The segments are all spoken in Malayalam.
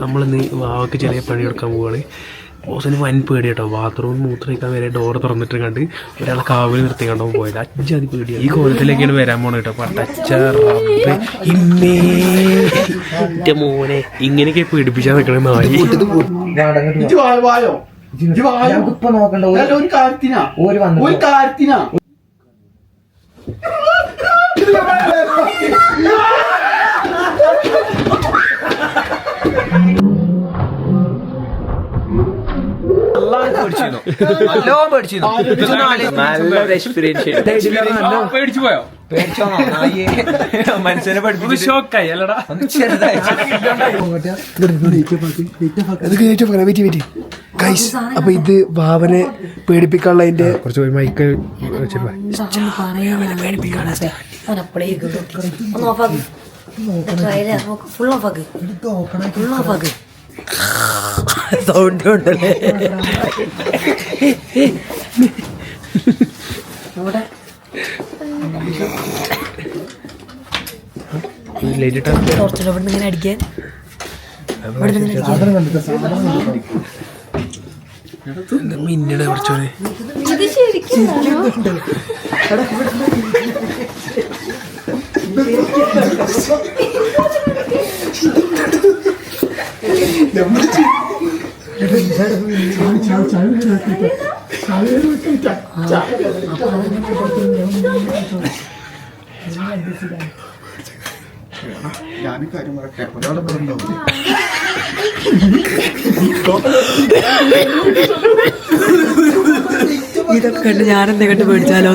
നമ്മളിന്ന് വാവക്ക് ചെറിയ പണി കൊടുക്കാൻ പോവുകയാണ് ബോസിന് വൻ പേടി കേട്ടോ ബാത്റൂം മൂത്രയിക്കാൻ വരെ ഡോർ തുറന്നിട്ട് കണ്ട് ഒരാളെ കാവിൽ നിർത്തി കണ്ടോ പോയത്. അജ്ജാതി പേടിയാണ് ഈ കോലത്തിലേക്കാണ് വരാൻ പോണത് കേട്ടോ. പട്ടച്ച റബ്ബേ ഇമ്മേ. എന്റെ മോനെ ഇങ്ങനെയൊക്കെ പേടിപ്പിച്ചാൽ നിൽക്കണേ നായി. ഇപ്പൊ നോക്കണ്ട ഒരു കാര്യത്തിനാ. ഒരു കാര്യത്തിനാ. നല്ലോണം പേടിച്ചിരുന്നു നല്ലൊരു എക്സ്പീരിയൻസ് പേടിച്ചു പോയോ പേടിച്ചോന്നോ നായേ മനുഷ്യനെ പഠിപ്പിച്ചു ഷോക്കായി അല്ലടാ ഗൈസ് അപ്പൊ ഇത് ഭാവനെ പേടിപ്പിക്കാനുള്ള അതിന്റെ കുറച്ച് പോയി മൈക്ക് വെച്ചിട്ട് ഫുൾ ഓഫ് ആക്ക് ഫുൾ ഓഫ് ആക്ക് സൗണ്ട് ഉണ്ടല്ലേ ഇങ്ങനെ അടിക്കാൻ മിന്നടെ കുറച്ചോനെ ശരിക്കും കാര്യം പറയട്ടെ ഒരാളെ പറഞ്ഞോ ഇതൊക്കെ കണ്ട് ഞാനെന്താ കണ്ട് പേടിച്ചാലോ?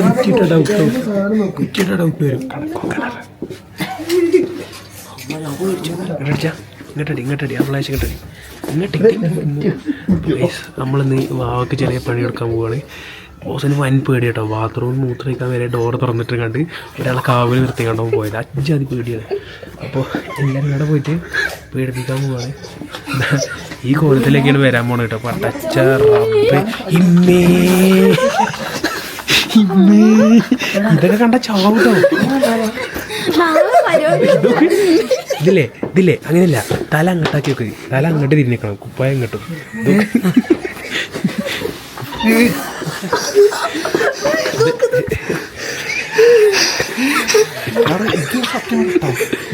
കുറ്റിയുടെ ഡൗട്ട് വരും. ഇങ്ങോട്ടടി ഇങ്ങോട്ടടി അവളാഴ്ച ഇങ്ങോട്ടടി. ഇങ്ങോട്ട് നമ്മളിന്ന് വാവക്ക് ചെറിയ പണി കൊടുക്കാൻ പോവുകയാണ് ബോസിന് വൻ പേടി കേട്ടോ ബാത്റൂം മൂത്രയിക്കാൻ വരെ ഡോർ തുറന്നിട്ട് കണ്ട് ഒരാളെ കാവൽ നിർത്തി കണ്ടോ പോയത് അജ്ജാതി പേടിയാണ്. അപ്പോൾ എല്ലാവരും കൂടെ പോയിട്ട് പേടിപ്പിക്കാൻ പോവാണ്. ഈ കോലത്തിലേക്കാണ് വരാൻ പോണത് കേട്ടോ. പട്ടച്ച റബ്ബ് ഇമ്മേ. ഇമ്മേ. ഇതൊക്കെ കണ്ട ചാവട്ടോ. ഇതില്ലേ ഇതില്ലേ അങ്ങനെയല്ല. തല അങ്ങോട്ടാക്കി വെക്ക്. തല അങ്ങോട്ട് തിരിഞ്ഞേക്കണം. കുപ്പായം അങ്ങോട്ടും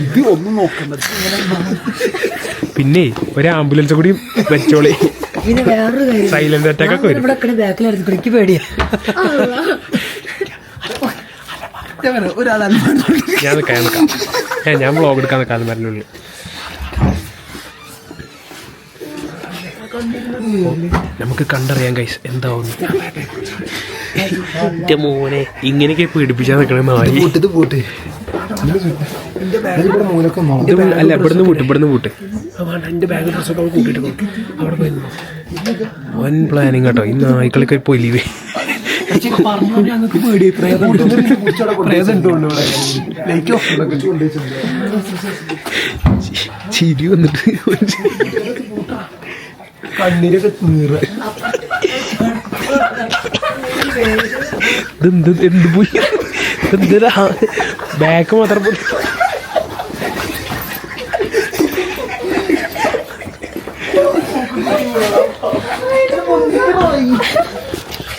ഇത് ഒന്നും നോക്കണ്ട. പിന്നെ ഒരു ആംബുലൻസ് കൂടി വെച്ചോളി. പിന്നെ വേറൊരു കാര്യം. സൈലന്റ് അറ്റാക്ക് ഒക്കെ വരും. ഇവിടെ ബാക്കിലായിരുന്നു. എനിക്ക് പേടിയാ. ഞാൻ നിൽക്കാം ഞാൻ നിൽക്കാം. ഏ ഞാൻ വ്ളോഗ് എടുക്കാൻ നിൽക്കാൻ മരുന്നുള്ളിൽ നമുക്ക് കണ്ടറിയാം കൈസ് എന്താവുന്നു എന്റെ മോനെ ഇങ്ങനെയൊക്കെ പേടിപ്പിച്ചാൽ നിൽക്കണേ മാറി അല്ല ഇവിടുന്ന് പൂട്ട് ഇവിടുന്ന് പൂട്ട്. എന്റെ ബാഗ് ഡ്രസ്സൊക്കെ കൂട്ടിയിട്ട് പോയി. വൻ പ്ലാനിങ് കേട്ടോ ഈ നായ്ക്കളൊക്കെ പൊലിവേ. ചിരി വന്നിട്ട്. കണ്ണീരൊക്കെ നീറ. ഇതെന്ത് എന്ത് പോയി? എന്തിനാ ബാക്ക് മാത്രം പോയി.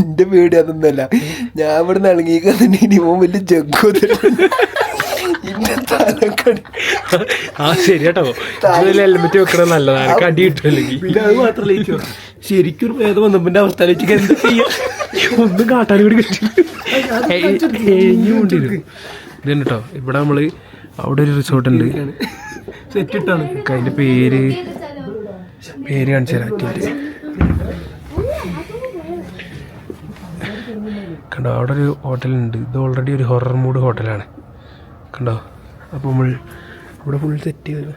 എന്റെ പേടി അതൊന്നല്ല ഞാൻ ഇവിടെ നിന്ന് ഇനി ഇവൻ വലിയ ജഗ്ഗു ഇന്നെ തലക്കടി. ആ ശരി കേട്ടോ ഹെൽമെറ്റ് വെക്കണത് നല്ലതാണ്. കടി പിന്നെ അത് ശരിക്കും ഒരു ഭേദം വന്നപ്പോ അവസ്ഥ ആലോചിക്കുക എന്താ ചെയ്യാ? ഒന്നും കാട്ടാനും കൂടി കൊണ്ടിരും ഇതുണ്ട് കേട്ടോ ഇവിടെ നമ്മൾ അവിടെ ഒരു റിസോർട്ട് ഉണ്ട്. സെറ്റ് ഇട്ടാണ്. അതിന്റെ പേര് പേര് കാണിച്ചു തരാം കണ്ടോ അവിടെ ഒരു ഹോട്ടലുണ്ട്. ഇത് ഓൾറെഡി ഒരു ഹൊറർ മൂഡ് ഹോട്ടലാണ്. കണ്ടോ? അപ്പോൾ നമ്മൾ ഇവിടെ ഫുൾ സെറ്റ് ചെയ്ത്.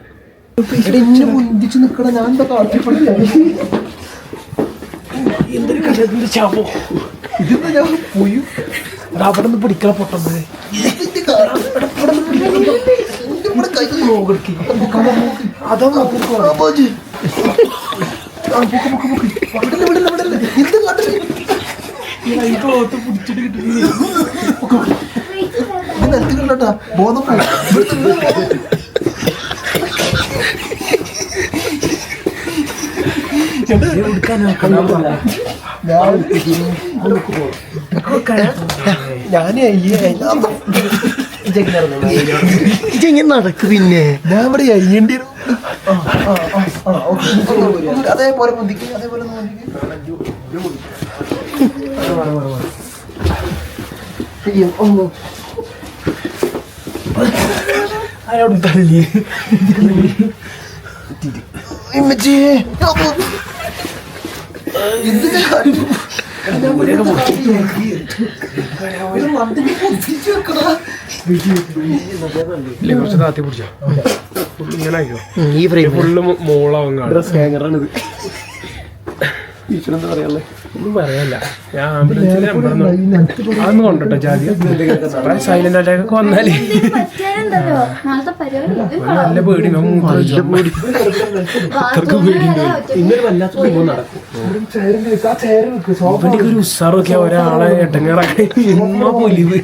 എന്തൊരു കഥ ചാവോ? ഇതെന്താ ഞാൻ പോയി? അത് അവിടെ നിന്ന് പിടിക്കണ പൊട്ടത് അതാ നോക്കി. നിലത്ത് കണ്ടോട്ടാ ബോധം ഞാനേ ഇങ്ങനെ നടക്ക് പിന്നെ ഞാൻ ഇവിടെ അയ്യണ്ടിരുന്നു. അതേപോലെ അതേപോലെ ഒന്ന് പൊന്തിക്ക് അയ്യോ, ഓ. അയാളോട് തള്ളി ഇമ്മച്ചിയെ. കുറച്ച് താത്തി പിടിച്ചോ. ഇങ്ങനെ ഈ ഫ്രെയിം ഫുള്ള് മോളാവും ഡ്രസ് ഹാങ്ങറാണിത് ടീച്ചർ എന്താ പറയാനുള്ളത് ഒന്നും പറയാല്ല. ഞാൻ ആംബുലൻസിൽ അതൊന്നും കൊണ്ടോ ജാതി. സൈലന്റ് അറ്റാക്ക് വന്നാൽ. നല്ല പേടി ഇവന്റെ ഒരു ഉസാറൊക്കെ ഒരാളെ എട്ടങ്ങാറാക്കി പൊലിവ്.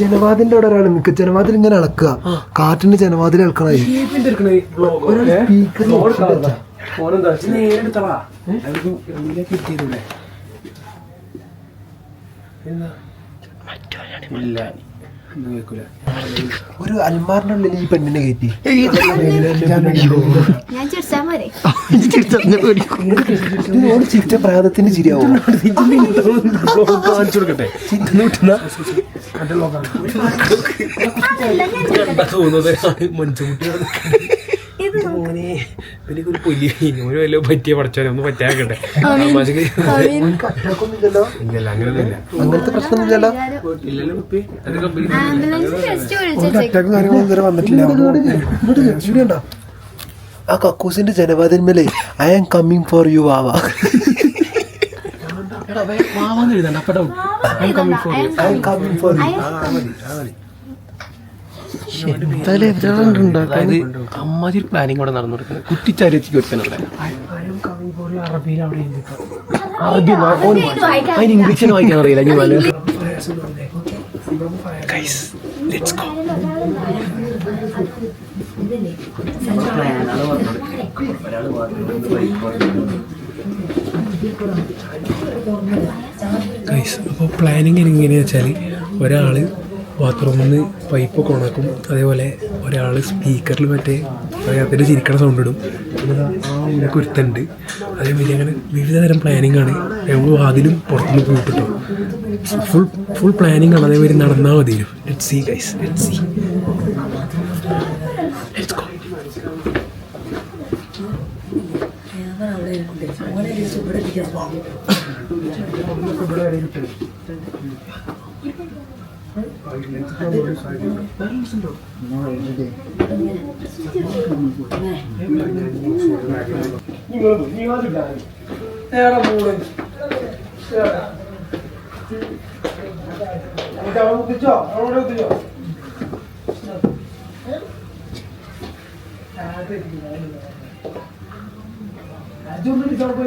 ജനവാദിന്റെ അവിടെ ഒരാൾ നിൽക്കുക ജനവാദിൽ ഇങ്ങനെ ഇളക്കുക കാറ്റിന് ജനവാദിൽ ഇളക്കണായി നേരെടുത്തളാ ഇല്ല. ഒരു അൽമാറിനുള്ളിൽ ഈ പെണ്ണിനെ കയറ്റി. ഞാൻ ചിരിച്ചാ പ്രാതത്തിന്റെ ചിരിയാവും? തോന്നുന്നത്? ഇത് ഒരു പുലി ഒരു വല്ല പറ്റിയ പടച്ചോനെ ഒന്ന് പറ്റാക്കട്ടെ തമാശക്ക് അറ്റാക്കൊന്നുമില്ലല്ലോ ഇല്ലല്ല. അങ്ങനെയൊന്നുമില്ല അങ്ങനത്തെ പ്രശ്നമൊന്നുമില്ലല്ലോ. ഇല്ലല്ലോ കുപ്പി. അതൊക്കെ ബി- ആംബുലൻസ് ടെസ്റ്റ് വിളിച്ചു അറ്റാക്കും കാര്യങ്ങളും ഇതുവരെ വന്നിട്ടില്ല. ആ കക്കൂസിന്റെ ജനവാദന്മേലെ I am coming for you വാവ. എഴുതണ്ട അപ്പം I am coming for you I am coming for you അതായത് അമ്മാതിരി പ്ലാനിങ് കൂടെ നടന്നു കൊടുക്കുന്നത് കുറ്റിച്ചാരിക്ക് ഒരുത്തനുള്ള അറബി അതിന് വായിക്കാൻ അറിയില്ല അപ്പോൾ പ്ലാനിങ് എങ്ങനെയാണെന്ന് വെച്ചാൽ ഒരാൾ ബാത്റൂമിൽ നിന്ന് പൈപ്പൊക്കെ ഓണാക്കും അതേപോലെ ഒരാൾ സ്പീക്കറിൽ മറ്റേ അതിനകത്തിട്ട് ചിരിക്കണ സൗണ്ട് ഇടും. ആ ഉള്ളിലേക്ക് ഒരുത്തുണ്ട് അതേപോലെ അങ്ങനെ വിവിധ തരം പ്ലാനിങ് ആണ്. ഞങ്ങൾ വാതിലും പുറത്തുനിന്ന് പോയിട്ടോ. ഫുൾ ഫുൾ പ്ലാനിങ് ആണ്. അതേമാതിരി നടന്നാൽ മതി let see guys let see let's go ഉദ്ദേശിച്ചോ അവിടെ ഉദ്ദേശിച്ചോ അതുകൊണ്ട് ഇതാവുമ്പോൾ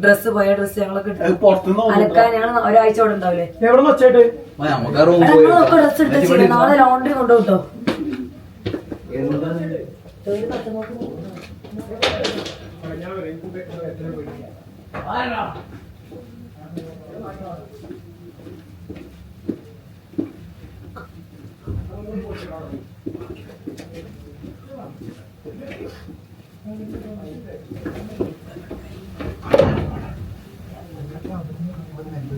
ഡ്രസ്സ് പോയ ഡ്രസ്സ് ഞങ്ങളൊക്കെ അലക്കാൻ ഞങ്ങൾ ഒരാഴ്ച കൂടെ ഉണ്ടാവില്ലേ എവിടെ വെച്ചായിട്ട് നാളെ ലോണ്ടറി കൊണ്ടുപോട്ടോ ഒരു നെല്ല്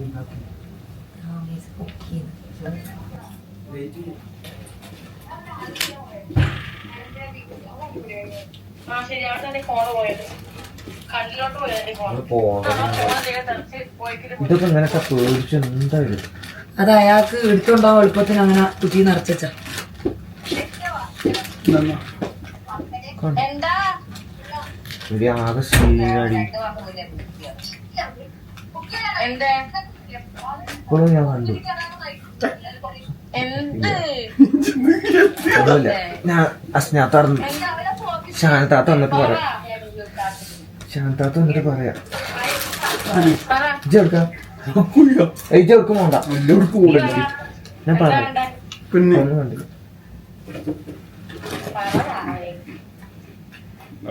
അത് അയാൾക്ക് എടുത്തുണ്ടാവും എളുപ്പത്തിന് അങ്ങനെ കുട്ടി നിറച്ച ആകെ ശീലടി ഇപ്പോഴും ഞാൻ കണ്ടു. ഒന്നുമില്ല. ഞാൻ അസ്നാത്ത ശാന്താത്ത വന്നിട്ട് പറയാം. ശാന്താത്ത വന്നിട്ട് പറയാം. ഇജ്ജെടുക്കാം ഇജ്ജെടുക്കും വേണ്ട ഞാൻ പറയാം പിന്നെ?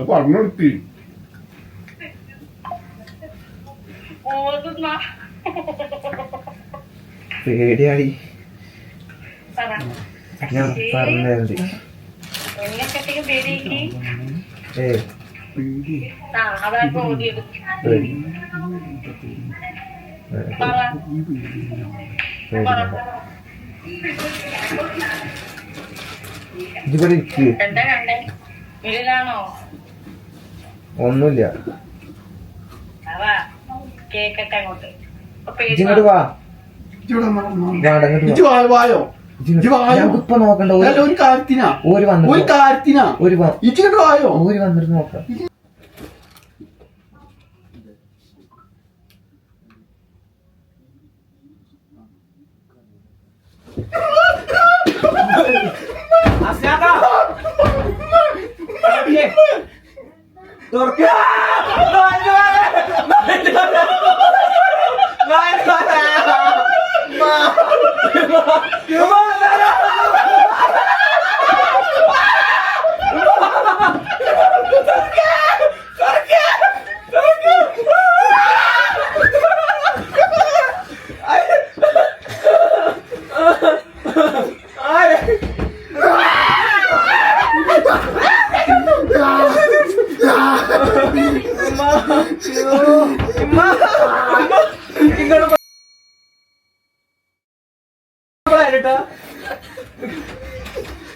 പറഞ്ഞു കൊടുത്തി പേടിയാടി ഞാൻ പറഞ്ഞത് ഏ പേടി അങ്ങോട്ട്. വാ. വാ വായോ. ഇജ്ജ് വായോ. ഞങ്ങൾക്ക് ഇപ്പൊ നോക്കണ്ട അല്ല, ഒരു ഒരു കാര്യത്തിനാ. ഒരു ഒരു വന്നിട്ട് കാര്യത്തിനാ. ഒരു വ- ഇച്ചിട്ട് വായോ. ഒരു വന്നിട്ട് നോക്കാം.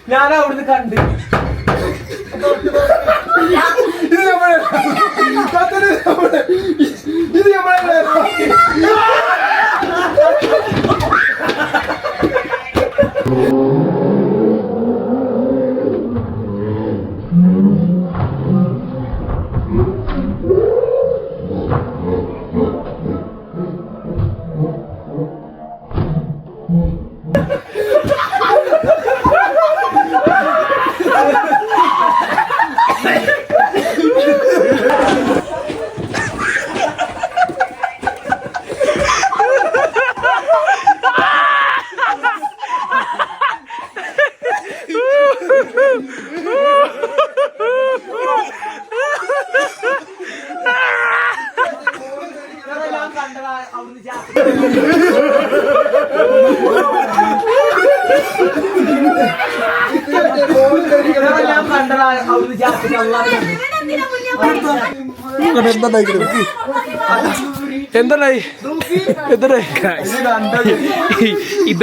ഞാൻ അവിടുന്ന് കണ്ട്. ഇതാ.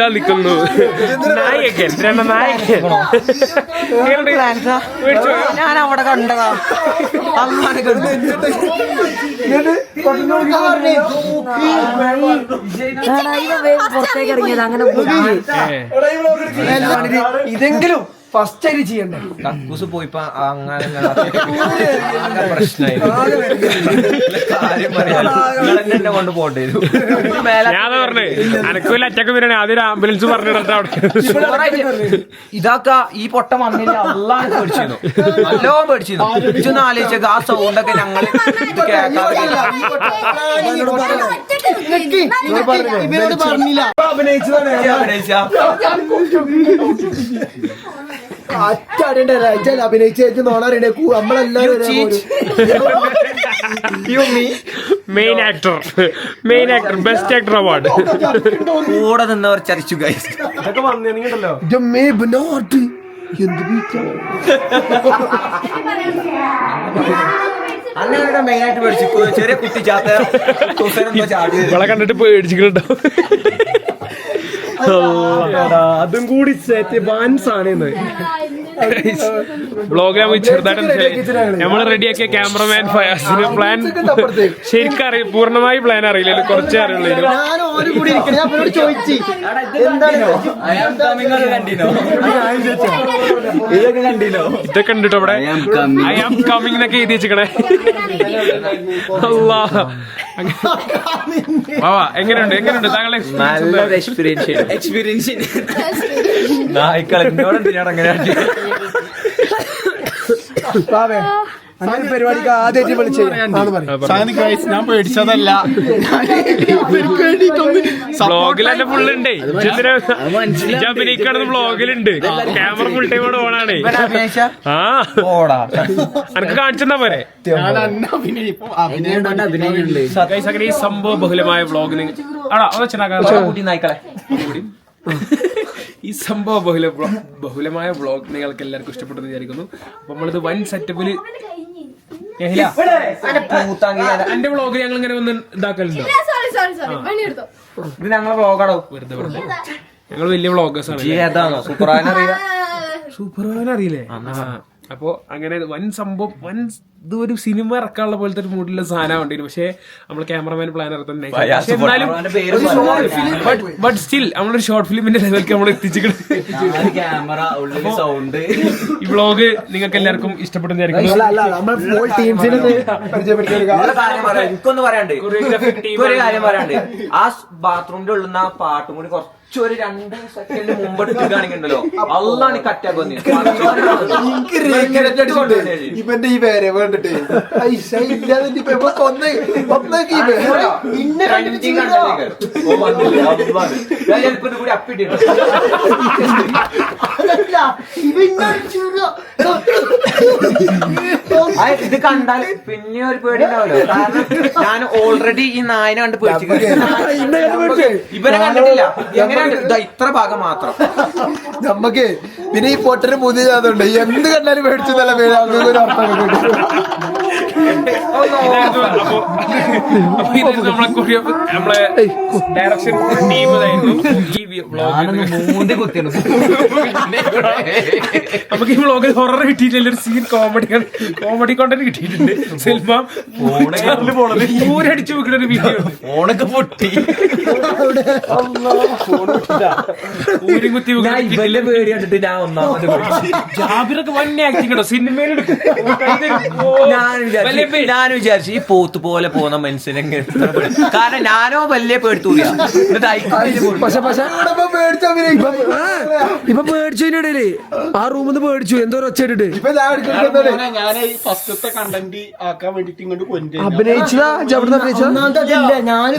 നിൽക്കുന്നു. നായകൻ രണ്ട നായകൻ? ഞാൻ അവിടെ കണ്ടതാ. അങ്ങനെ കണ്ടു. പുറത്തേക്ക് ഇറങ്ങിയത്. അങ്ങനെ. ഇതെങ്കിലും ഫസ്റ്റ് ആയിട്ട് ചെയ്യണ്ടേ? കക്കൂസ് പോയിപ്പോ അങ്ങനെ അങ്ങനെ പ്രശ്നമായി കാര്യം പറയാം കൊണ്ട് പോകേണ്ടി ഞാൻ പറഞ്ഞേ അനക്കും അറ്റക്ക് വരണേ ആദ്യം ആംബുലൻസ് പറഞ്ഞിട്ട് അവിടെ. ഇതാക്ക ഈ പൊട്ട വന്നില്ല അള്ളാണ് പേടിച്ചിരുന്നു. നല്ലോണം പേടിച്ചിരുന്നു. ഇതൊന്ന് ആലോചിച്ചത് ആ സൗണ്ടൊക്കെ ഞങ്ങൾ ഇത് അഭിനയിച്ചതാണ്. അഭിനയിച്ചാ. അഭിനയിച്ചു നമ്മളെല്ലാരും main actor main actor best actor award കൂടെ നിന്നവർ ചരിച്ചു ഗൈസ് എന്ത് മെയിൻ ആയിട്ട് പേടിച്ചു. ചെറിയ കുട്ടി ചാത്ത കണ്ടിട്ട് പേടിച്ചിട്ടുണ്ടോ അതും കൂടി സെറ്റ് വൻ സാധനം ബ്ലോഗ് ചെറുതായിട്ട് നമ്മൾ റെഡിയാക്കിയ ക്യാമറമാൻ ഫയാസിന് പ്ലാൻ ശരിക്കും അറിയ പൂർണമായി പ്ലാൻ അറിയില്ല. കുറച്ചേ അറിയുള്ളൂ ഞാൻ ഓടി കൂടി ഇരിക്കണം. ഞാൻ അവരോട് ചോദിച്ചു. എന്താണ് ഇതൊക്കെ കണ്ടിട്ടോ ഇവിടെ? ഐ ആം കമ്മിങ് എന്നൊക്കെ എഴുതി വെച്ചിക്കണേ അല്ലാ എങ്ങനെയുണ്ട്? എങ്ങനെയുണ്ട്? താങ്കളെ എക്സ്പീരിയൻസ് എക്സ്പീരിയൻസ് നായ്ക്കളെ എന്നോട് എന്തിനാണ് അങ്ങനെ? അങ്ങനെ പരിപാടിക്ക് ആദ്യമായിട്ട് വിളിച്ചത്. ആണ് ഞാൻ പേടിച്ചതല്ല. അഭിനയിക്കണത് ബ്ലോഗിലുണ്ട് ക്യാമറ ഫുൾ ടൈം ഓണാണേ അഭിനയിച്ച? ആ. പോടാ അനക്ക് കാണിച്ചെന്നാ പോരെ? ഈ സംഭവ ബഹുലമായ വ്ളോഗ് നിങ്ങൾ ആടാ അത് വെച്ചാൽ കുട്ടി നായ്ക്കളെ ഈ സംഭവ ബഹുല ബഹുലമായ വ്ളോഗ് നിങ്ങൾക്ക് എല്ലാവർക്കും ഇഷ്ടപ്പെട്ടെന്ന് വിചാരിക്കുന്നു. അപ്പൊ നമ്മളിത് വൻ സെറ്റപ്പിൽ പൂത്താങ്കി. എന്റെ വ്ളോഗ് ഞങ്ങൾ ഇങ്ങനെ വന്ന് ഇതാക്കലുണ്ടോ? സോറി സോറി സോറി പണി എടുത്തോ? ഇത് ഞങ്ങളെ വ്ളോഗാടോ വെറുതെ വെറുതെ. ഞങ്ങൾ വലിയ വ്ളോഗേഴ്സ് ആണ് സൂപ്പർ അറിയില്ലേ ആ. അപ്പോ അങ്ങനെ വൻ സംഭവം വൻ ഇത് ഒരു സിനിമ ഇറക്കാനുള്ള പോലത്തെ ഒരു മൂഡിലുള്ള സാധനം ഉണ്ടായിരുന്നു പക്ഷേ നമ്മൾ ക്യാമറമാൻ പ്ലാൻ തന്നെ പക്ഷേ എന്നാലും ബട്ട് സ്റ്റിൽ നമ്മളൊരു ഷോർട്ട് ഫിലിമിന്റെ ലെവലിലേക്ക് നമ്മൾ എത്തിച്ചിട്ടുണ്ട് ക്യാമറ ഉള്ളിൽ സൗണ്ട് ഈ വ്ളോഗ് നിങ്ങൾക്ക് എല്ലാവർക്കും ഇഷ്ടപ്പെടുന്ന അല്ല അല്ല നമ്മൾ ഫുൾ ടീംസിനെ പരിചയപ്പെടുത്തിയെടുക്കാം. ഒരു കാര്യം പറയാം എനിക്കൊന്ന് പറയാണ്ട് ആ ബാത്റൂമിന്റെ ഉള്ള ആ പാട്ടും കൂടി കുറച്ച് ഒരു രണ്ട് സെക്കൻഡ് മുമ്പ് എടുക്കുകയാണെങ്കിണ്ടല്ലോ അള്ളാണ് കറ്റാക്ക് ഇവന്റെ ഈ പേര് വേണ്ടിട്ട് ചിലപ്പോ കൂടി ഇത് കണ്ടാൽ പിന്നെ ഒരു പേടി ഉണ്ടാവല്ലോ. കാരണം ഞാൻ ഓൾറെഡി ഈ നായനെ കണ്ട് പേടിച്ചു? ഇവനെ കണ്ടിട്ടില്ല. എങ്ങനെ ഇത്ര ഭാഗം മാത്രം. നമ്മക്ക് പിന്നെ ഈ പൊട്ടന് പുതിയ എന്ത് കണ്ടാലും മേടിച്ചു നല്ല പേര്. അങ്ങനെ ഒരു അർത്ഥം നമ്മളെ നമ്മളെ ഡയറക്ഷൻ ടീം ഇതായിരുന്നു. മൂന്തി കുത്തിയാണ് നമുക്ക് ഈ വ്ളോഗിൽ ഹൊറർ കിട്ടിയിട്ടില്ല. ഒരു സീൻ കോമഡി കോമഡി കോണ്ടന്റ് കിട്ടിയിട്ടുണ്ട്. സിനിമ ഊരടിച്ചു വെക്കുന്ന ഒരു വീഡിയോ ഓണൊക്കെ പൊട്ടി. ഊരും കുത്തി ഇവന്റെ പേടി കണ്ടിട്ട് ഞാൻ ഒന്നാമത്. ജാബിറൊക്കെ വന്നെ ആക്ടിങ് കേട്ടോ സിനിമയിലെടുക്കും ഞാൻ വിചാരിച്ചു ഞാൻ വിചാരിച്ചു ഈ പോത്ത് പോലെ പോകുന്ന മനുഷ്യനെ എങ്ങനെ കാരണം ഞാനോ വലിയ പേടി എന്നിട്ട് അയക്കുന്നില്ല പോലും. പക്ഷെ പക്ഷെ ഇപ്പൊ പേടിച്ചതിനിടയിൽ ആ റൂമിൽ നിന്ന് പേടിച്ചു എന്തോ ഒച്ചിട്ട് ഒച്ച ഇട്ടിട്ട് ഇപ്പൊ ഞാൻ എടുക്കുന്നത് ഞാൻ ഈ ഫസ്റ്റത്തെ കണ്ടന്റ് ആക്കാൻ വേണ്ടിട്ട് ഇങ്ങോട്ട് കൊണ്ടുവരും അഭിനയിച്ചതാ? ഞാൻ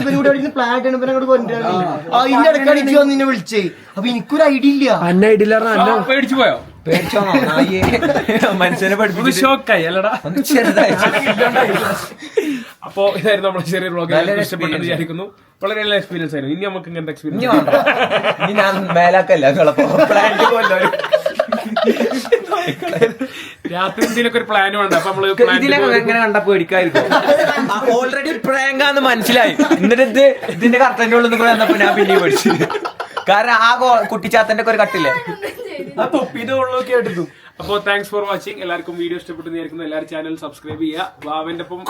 അതിന്റെ ഇടയ്ക്കാണ് എനിക്ക് വന്ന് നിന്നെ വിളിച്ചേ. അപ്പൊ എനിക്കൊരു ഐഡിയ ഇല്ല. അന്ന ഐഡിയ അന്ന. പേടിച്ചു പോയോ? പേടിച്ചോന്നോ നായേ മനുഷ്യനെ പഠിപ്പിച്ചു ഷോക്കായി അല്ലടാ. ചെറുതായി. അപ്പോ ഇതായിരുന്നു നമ്മുടെ ചെറിയ വ്ളോഗ് ഇഷ്ടപ്പെട്ടെന്ന്. വിചാരിക്കുന്നു. വളരെ നല്ല എക്സ്പീരിയൻസ് ആയിരുന്നു. ഇനി നമുക്ക് ഇങ്ങനത്തെ എക്സ്പീരിയൻസ് ഇനി ഞാൻ മേലാക്കല്ല രാത്രി എന്തെങ്കിലുമൊക്കെ ഒരു പ്ലാൻ വേണ്ട? അപ്പൊ നമ്മൾ ഇതിനൊക്കെ പ്ലാൻ എങ്ങനെ കണ്ട പേടിക്കായിരിക്കും ഓൾറെഡി പ്രാങ്കാന്ന് മനസ്സിലായി. എന്നിട്ട് ഇത് ഇതിന്റെ കർട്ടന്റെ ഉള്ളിൽ നിന്ന് കൂടെ വന്നപ്പോ ഞാൻ പിന്നെ പേടിച്ചു. കാരണം ആ കുട്ടിച്ചാത്തന്റെ ഒക്കെ ഒരു കട്ടില്ലേ? അപ്പോ താങ്ക്സ് ഫോർ വാച്ചിങ് എല്ലാവർക്കും വീഡിയോ ഇഷ്ടപ്പെട്ടു നേരിടുന്ന എല്ലാവരും ചാനൽ സബ്സ്ക്രൈബ് ചെയ്യുക ബാബന്റെ ഒപ്പം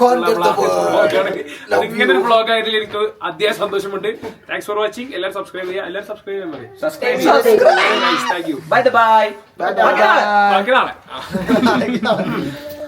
ഇങ്ങനെ ഒരു ബ്ലോഗ് ആയതിൽ എനിക്ക് അത്യാവശ്യം സന്തോഷമുണ്ട് താങ്ക്സ് ഫോർ വാച്ചിങ് എല്ലാവരും സബ്സ്ക്രൈബ് ചെയ്യുക എല്ലാവരും സബ്സ്ക്രൈബ് ചെയ്യാൻ മതി subscribe thank you bye bye നാളെ ആ.